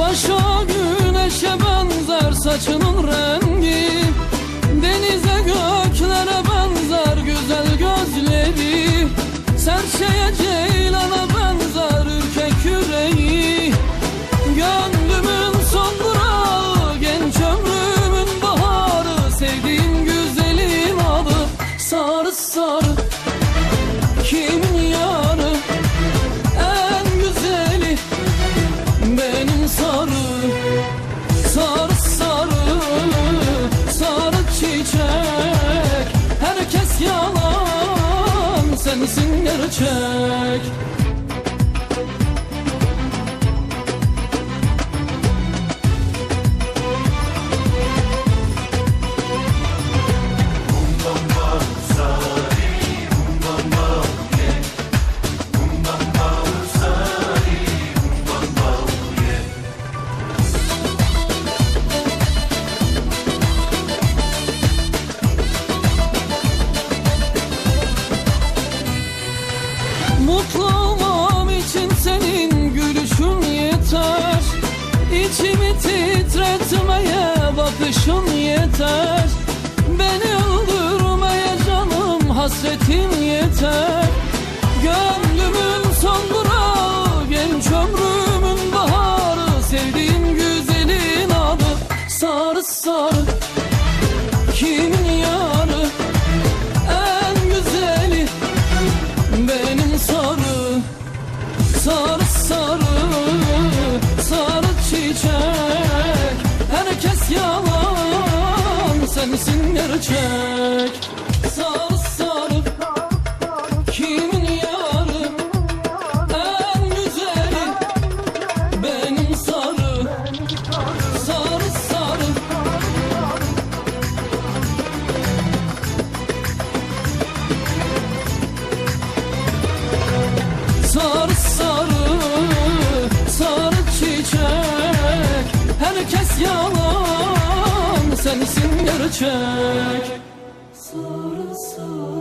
Başa güneşe benzer saçının rengi. Denize göklere benzer güzel gözleri. Serçeye sensin gerçek Mutlu olmam için senin gülüşün yeter. İçimi titretmeye bakışın yeter. Beni öldürmeye canım hasretin yeter. Gönlümün sensin gerçek. Sarı sarı kimin yarı? En güzeli benim sarı. Sarı sarı Sarı sarı sarı çiçek. Herkes yalan gerçek Sarı sarı